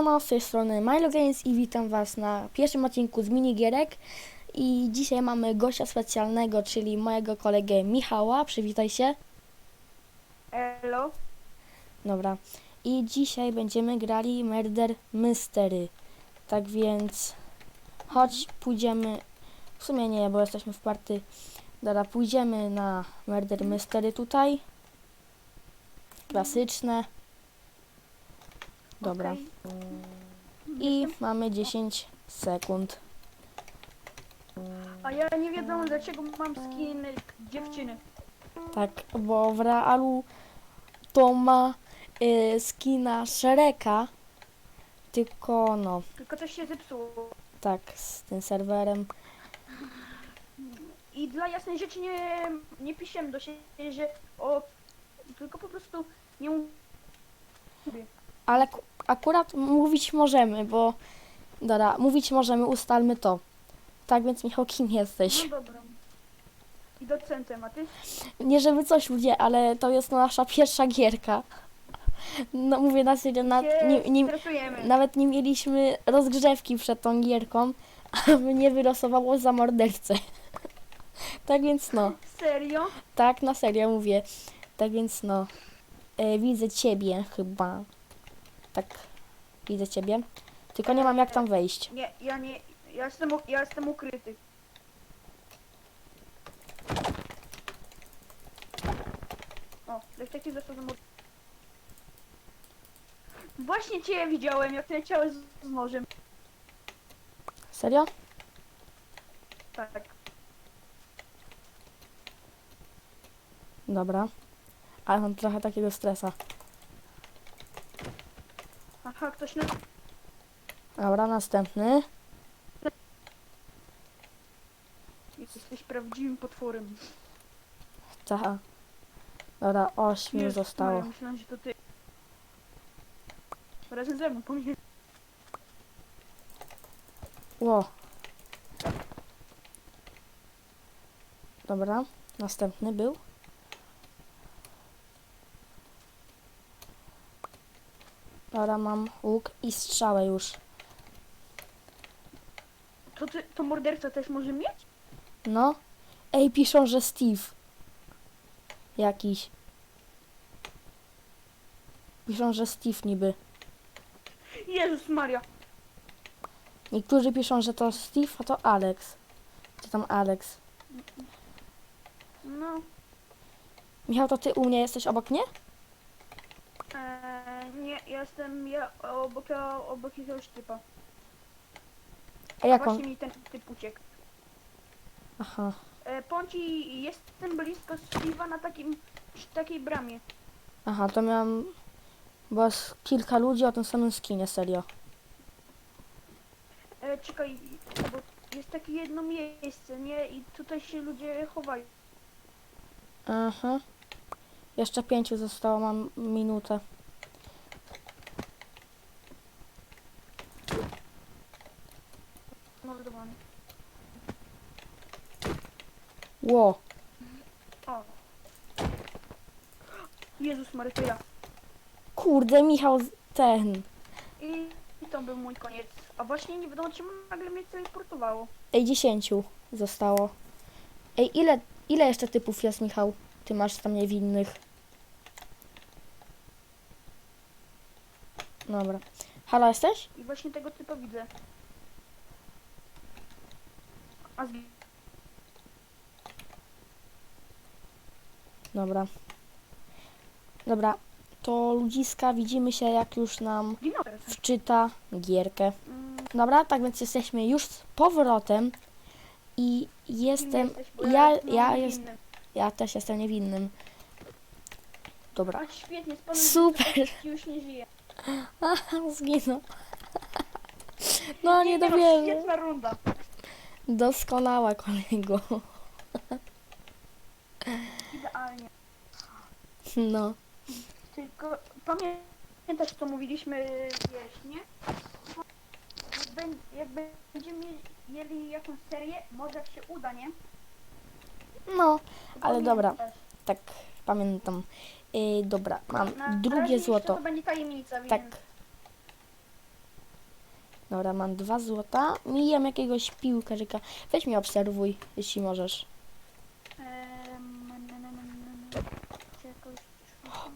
Siano, z tej strony Milo Games i witam was na pierwszym odcinku z minigierek i dzisiaj mamy gościa specjalnego, czyli mojego kolegę Michała, przywitaj się. Elo. Dobra. I dzisiaj będziemy grali Murder Mystery. Tak więc chodź, pójdziemy, w sumie nie, bo jesteśmy w party. Dobra, pójdziemy na Murder Mystery tutaj. Klasyczne. Dobra. I mamy 10 sekund. A ja nie wiadomo dlaczego mam skin dziewczyny. Tak, bo w realu to ma y, skina Shreka, tylko no, Tylko coś się zepsuło. tak, z tym serwerem. I dla jasnej rzeczy nie, nie piszę do siebie, że o... Tylko po prostu nie mówię. Ale ku- akurat mówić możemy, bo dobra, mówić możemy, ustalmy to. Tak więc Michał, kim jesteś? No dobra. I docentem, a ty? Nie żeby coś ludzie, ale to jest nasza pierwsza gierka. No mówię na serio, na, nie, nie, stresujemy. nawet nie mieliśmy rozgrzewki przed tą gierką, a mnie wylosowało za mordercę. tak więc no. Serio? Tak, na serio mówię. Tak więc no. E, widzę ciebie chyba. Tak. Widzę ciebie. Tylko nie mam jak tam wejść. Nie, ja nie... Ja jestem, u- ja jestem ukryty. O, detektyw został zamord... Właśnie cię widziałem, jak leciałeś z, z nożem. Serio? Tak. Dobra. Ale mam trochę takiego stresa. Aha, ktoś na... Dobra, następny. Jesteś prawdziwym potworem. Ta. Dobra, ośmiu zostało. Myślałem, że to ty. Razem ze mną, pomyliłem. Ło. Dobra, następny był. Dobra, mam łuk i strzałę już. To, ty, to morderca też może mieć? No. Ej, piszą, że Steve. Jakiś. Piszą, że Steve niby. Jezus Maria. Niektórzy piszą, że to Steve, a to Alex. Czy tam Alex. No. Michał, to ty u mnie jesteś obok mnie? Nie, ja jestem ja obok, obok jakiegoś typa. A jak on? Właśnie mi ten typ uciekł. Aha. E, Ponci, jestem blisko Steve'a na takim, przy takiej bramie. Aha, to miałam... Bo jest kilka ludzi o tym samym skinie, serio. E, czekaj, bo jest takie jedno miejsce, nie? I tutaj się ludzie chowają. Aha. Jeszcze pięciu zostało, mam minutę. Ło. O. Jezus to ja. Kurde, Michał, z- ten. I, I to był mój koniec. A właśnie nie wiadomo czemu nagle mnie teleportowało. Ej, dziesięciu zostało. Ej, ile, ile jeszcze typów jest, Michał? Ty masz tam niewinnych. Dobra. Halo, jesteś? I właśnie tego typa widzę. A z... Dobra. Dobra. To ludziska, widzimy się jak już nam wczyta gierkę. Dobra, tak więc jesteśmy już z powrotem i jestem, ja, ja, jest, ja też jestem niewinnym. Dobra, świetnie, super, już nie żyje. zginął. No nie dowierzę. Świetna runda. Doskonała kolego. No, Tylko pamiętasz co mówiliśmy wiecznie? Jak, bę- jak będziemy mieli jakąś serię, może jak się uda, nie? no, Ale dobra. pamiętasz. tak, pamiętam. Yy, dobra, mam Na- na razie drugie jeszcze złoto. To będzie tajemnica, Tak. więc Dobra, mam dwa złota. Mijam jakiegoś piłkarzyka. Weź mnie obserwuj, jeśli możesz. Em, na, na, na, na, na.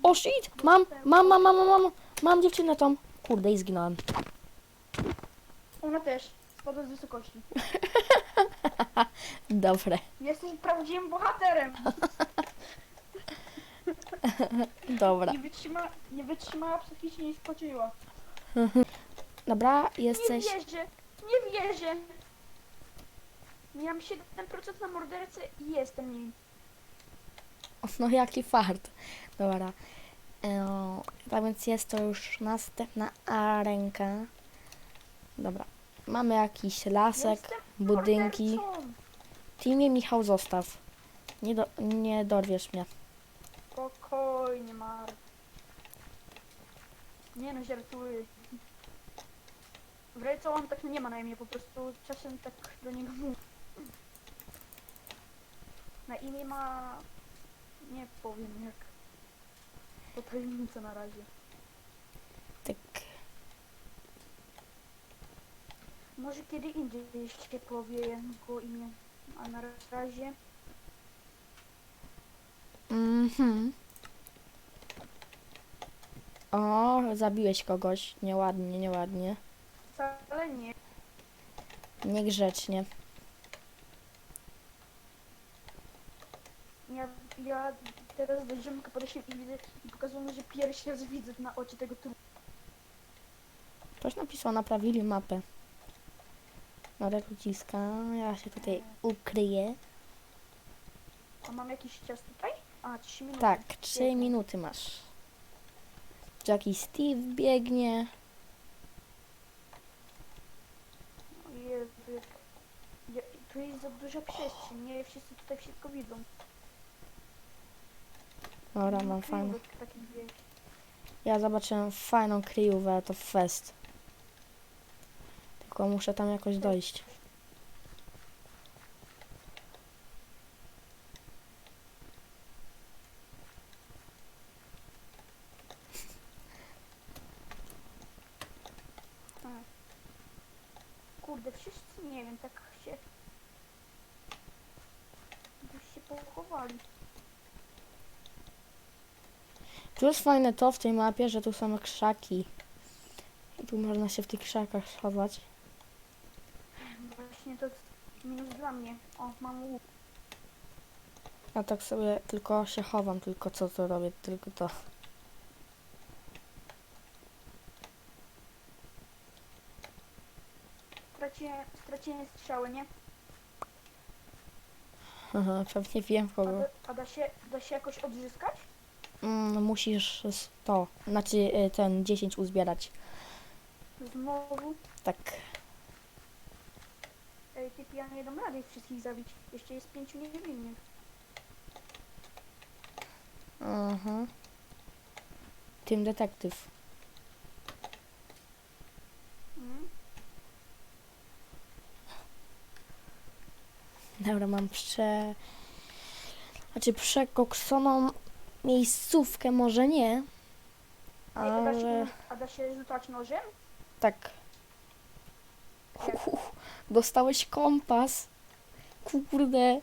O shit! Mam, mam, mam, mam, mam, mam, mam dziewczynę tą. Kurde, i zginąłem. Ona też. Spadła z wysokości. Dobre, Jesteś prawdziwym bohaterem. dobra. Nie, wytrzyma, nie wytrzymała psychicznie i skoczyła. Dobra, Nie jesteś... wierzę. Nie wierzę. Miałam 7% na mordercę i jestem nim. No jaki fart. Dobra. Eee, tak więc jest to już następna arenka. Dobra. Mamy jakiś lasek, budynki. Teamie Michał zostaw. Nie, do, nie dorwiesz mnie. Spokojnie, Mar. Nie no, żartuję. W on tak nie ma na imię, po prostu czasem tak do niego mówię. Na imię ma... Nie powiem jak. To tajemnica na razie. Tak. Może kiedy indziej się powie jego imię. A na razie... Mhm. O, zabiłeś kogoś. Nieładnie, nieładnie. Wcale nie. Niegrzecznie. Ja, teraz do ziomka podeszłem i widzę i pokazują że pierwszy raz widzę na oczy tego trupa. Ktoś napisał, naprawili mapę. Dobra, ludziska. Ja się tutaj ukryję. A mam jakiś czas tutaj? A, 3 minuty. Tak, trzy Świetnie. minuty masz. Jakiś Steve biegnie. Jezu, jak... Ja, tu jest za duża przestrzeń, nie wszyscy tutaj wszystko widzą. Dobra, mam fajną. Ja zobaczyłem fajną kryjówkę, to fest. Tylko muszę tam jakoś dojść. Kurde, wszyscy nie wiem, tak się... Gdzieś się pochowali. Tu jest fajne to w tej mapie, że tu są krzaki. I tu można się w tych krzakach schować. Właśnie to minus dla mnie. O, mam łuk. Ja tak sobie tylko się chowam, tylko co to robię, tylko to. Straciłem, straciłem strzały, nie? Aha, Pewnie wiem A, kogo. da, a da, się, da się jakoś odzyskać? Mm, musisz z- to, znaczy y, ten 10 uzbierać. Znowu? Tak. Ej, typ, ja nie dam rady ich wszystkich zabić. Jeszcze jest pięciu niewinnych. Aha. Tym detektyw. Mm. Dobra, mam prze... Znaczy przekoksoną miejscówkę, może nie. Ej, a, da Ale a da się rzucać nożem? tak. Dostałeś kompas. Kurde.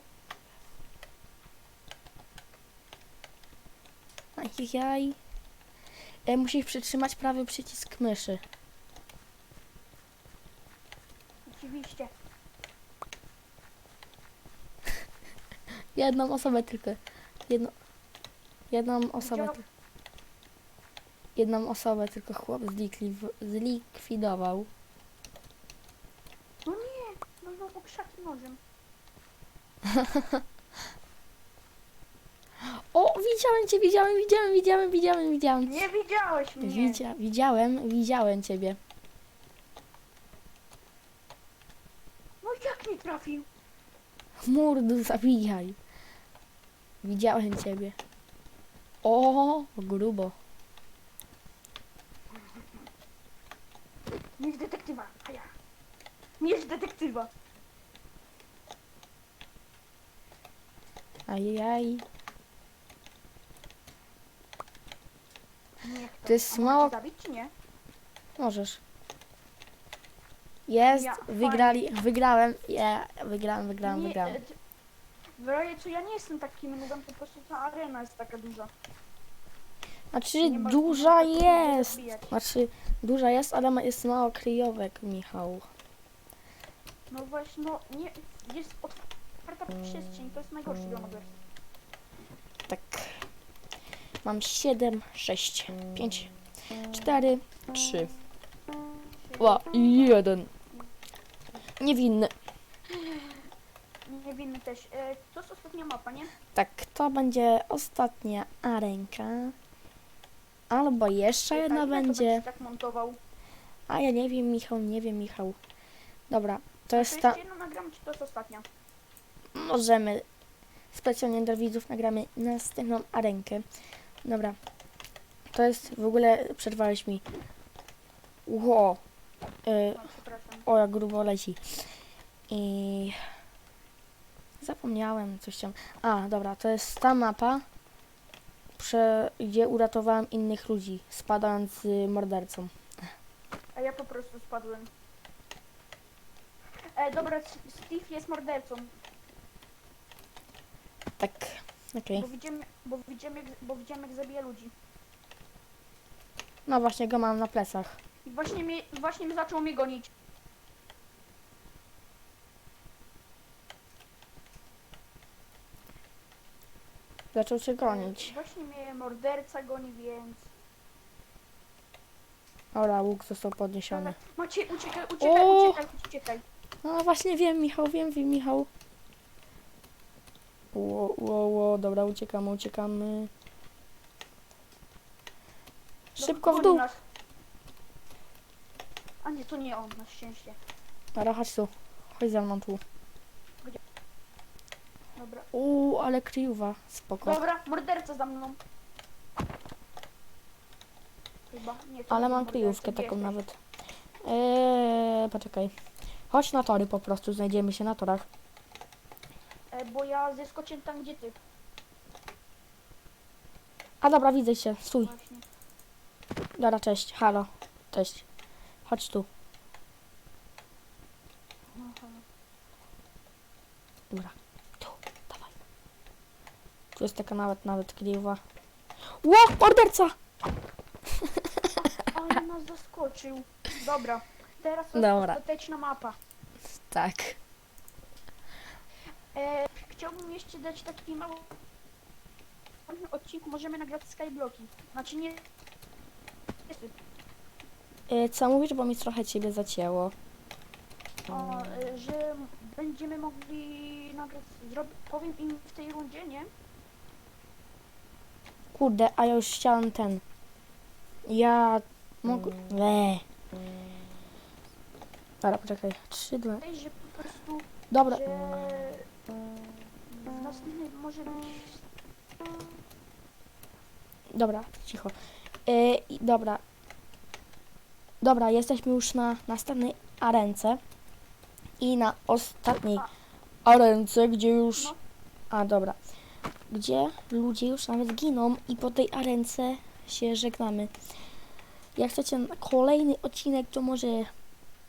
Ajajaj. E, musisz przytrzymać prawy przycisk myszy. Oczywiście. Jedną osobę tylko. Jedno, jedną osobę. Jedną osobę tylko chłop zlikwi- zlikwidował. No nie! Można po krzaki nożem. O, widziałem cię, widziałem, widziałem, widziałem, widziałem, widziałem. Nie widziałeś mnie! Widzia, widziałem, widziałem ciebie. No jak nie trafił? Mordu, zabijaj. Widziałem ciebie. O, grubo. Mieć detektywa, a ja. Mieć detektywa. Ajajaj. Niech To jest A mało- zabić czy nie? Możesz. Jest, Ja, wygrali, wygrałem, ja, wygrałem, wygrałem, Nie, wygrałem. e, W razie co ja nie jestem takim nubem, po prostu ta arena jest taka duża. Znaczy nie ma- duża nie ma jest, zabijać. znaczy duża jest, ale ma- jest mało kryjówek, Michał. No właśnie, no nie, jest otwarta przestrzeń, to jest najgorszy dla. Tak. Mam 7, 6, 5, 4, 3, 2 i 1. Niewinny też. E, to jest ostatnia mapa, nie? Tak, to będzie ostatnia arenka. Albo jeszcze jedna ile to będzie. będziesz tak montował? A ja nie wiem, Michał, nie wiem, Michał. Dobra, to To jest jeszcze ta. jedno nagram, czy to jest ostatnia? Możemy. Specjalnie dla widzów nagramy następną arenkę. Dobra. To jest w ogóle. Przerwałeś mi. Ło. Y, No, przepraszam. o, jak grubo leci. I. Zapomniałem coś tam. A, dobra, to jest ta mapa, prze, gdzie uratowałem innych ludzi, spadając z mordercą. A ja po prostu spadłem. E, dobra, Steve jest mordercą, Tak, okej. bo widzimy, bo widzimy, jak- bo widzimy jak zabija ludzi. No właśnie go mam na plecach. I właśnie mnie, właśnie mnie zaczął mnie gonić. Zaczął cię E, gonić. Właśnie mnie morderca goni, więc... Ora, łuk został podniesiony. Macie, uciekaj, uciekaj, O! uciekaj, uciekaj. No właśnie wiem, Michał, wiem, wiem, Michał. Ło, ło, ło, dobra, uciekamy, uciekamy. Szybko w Goni dół. nas. A nie, to nie on, na szczęście. Dobra, chodź tu. Chodź za mną tu. Dobra. Uuu, ale kryjuwa, spoko. Dobra, morderca za mną. Chyba, nie, to Ale nie mam morderca, kryjówkę gdzie taką jesteś? nawet. Eee, poczekaj. Chodź na tory po prostu, znajdziemy się na torach. E, bo ja zeskoczyłem tam, gdzie ty. A dobra, widzę cię, stój. Właśnie. Dobra, cześć, halo, cześć. Chodź tu. Aha. Dobra, tu, dawaj. Tu jest taka nawet, nawet kryjuwa. Ło, morderca! Ale nas zaskoczył. Dobra, teraz jest Dobra. ostateczna mapa. Tak. E, chciałbym jeszcze dać taki mały w odcinku możemy nagrać skyblocki. Znaczy nie... E, co mówisz, bo mi trochę ciebie zacięło. O, e, że będziemy mogli nagrać... Zrob... Powiem im w tej rundzie, nie? Kurde, a ja już chciałem ten. Ja mogę. Le. Dobra, poczekaj. Trzy, dwa. Ej, że po prostu... Dobra. Że... W następnym może być... Dobra, cicho. E, i dobra. Dobra, jesteśmy już na następnej arence. I na ostatniej arence, gdzie już. No. A dobra. Gdzie ludzie już nawet giną i po tej arence się żegnamy. Jak chcecie na kolejny odcinek, to może. Nie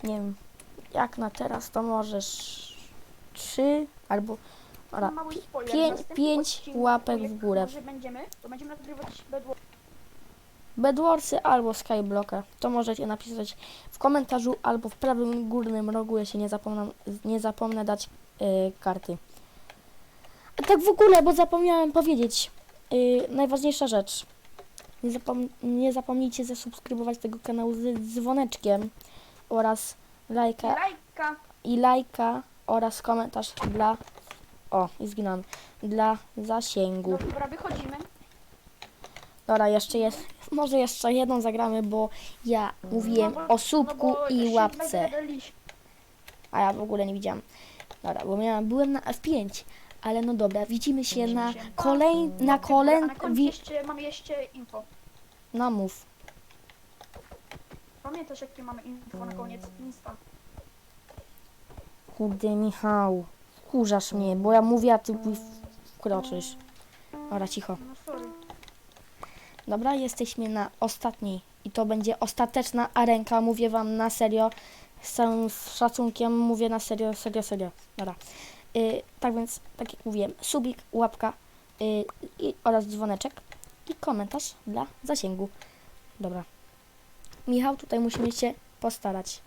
wiem. Jak na teraz, to możesz. Trzy albo. Dobra, mały spoiler. pię- w następnym pięć odcinku, łapek jak w górę. Może będziemy, to będziemy nagrywać bedło... Bedwarsy albo Skyblocka. To możecie napisać w komentarzu albo w prawym górnym rogu, jeśli nie zapomnę, nie zapomnę dać y, karty. Tak w ogóle, bo zapomniałem powiedzieć. Y, najważniejsza rzecz. Nie, zapom nie zapomnijcie zasubskrybować tego kanału z dzwoneczkiem oraz lajka Lajka! i lajka oraz komentarz dla o, i zginąłem. Dla zasięgu. Dobra, wychodzimy. Dobra, jeszcze jest. Może jeszcze jedną zagramy, bo ja mówiłem No bo- o słupku no i łapce. A ja w ogóle nie widziałam. Dobra, bo miałam, byłem na F5. Ale no dobra, widzimy się na kolej, na kolej, na jeszcze, mam jeszcze info. no mów. Pamiętasz jakie mamy info na koniec? Insta. Kurde Michał, kurzasz mnie, bo ja mówię, a ty wkroczysz. Dobra, cicho. No sorry. Dobra, jesteśmy na ostatniej i to będzie ostateczna arenka, mówię wam na serio. z całym szacunkiem mówię na serio, serio, serio. Dobra. Y, tak więc, tak jak mówiłem, subik, łapka y, i, oraz dzwoneczek i komentarz dla zasięgu. Dobra. Michał, tutaj musimy się postarać.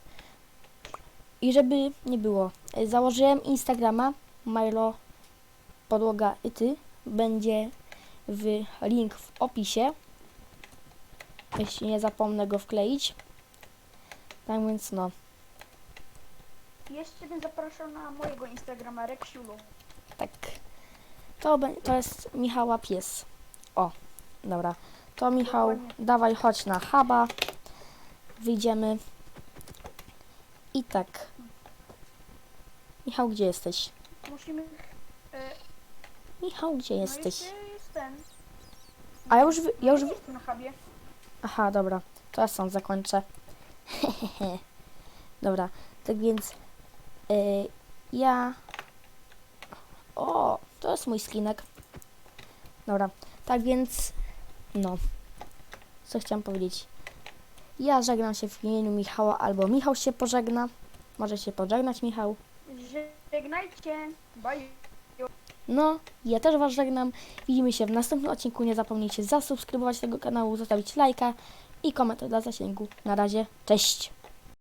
I żeby nie było, y, założyłem Instagrama Milo Podłoga i Ty. Będzie w link w opisie. Jeśli nie zapomnę go wkleić. Tak więc no. Jeszcze bym zapraszał na mojego Instagrama Reksiulu. Tak. To, to jest Michała pies. O, dobra. To Michał, Dokładnie. dawaj chodź na huba. Wyjdziemy. I tak. Michał, gdzie jesteś? Musimy... E, Michał, gdzie No jesteś? jeszcze jest ten. A ja już, wy- ja już, wy- Jestem na hubie. Aha, dobra. To ja sam zakończę. dobra, tak więc y, ja... O, to jest mój skinek. Dobra, tak więc no. Co chciałam powiedzieć? Ja żegnam się w imieniu Michała, albo Michał się pożegna. Może się pożegnać, Michał. Żegnajcie. Bye. No, ja też Was żegnam. Widzimy się w następnym odcinku. Nie zapomnijcie zasubskrybować tego kanału, zostawić lajka i komentarz dla zasięgu. Na razie, cześć!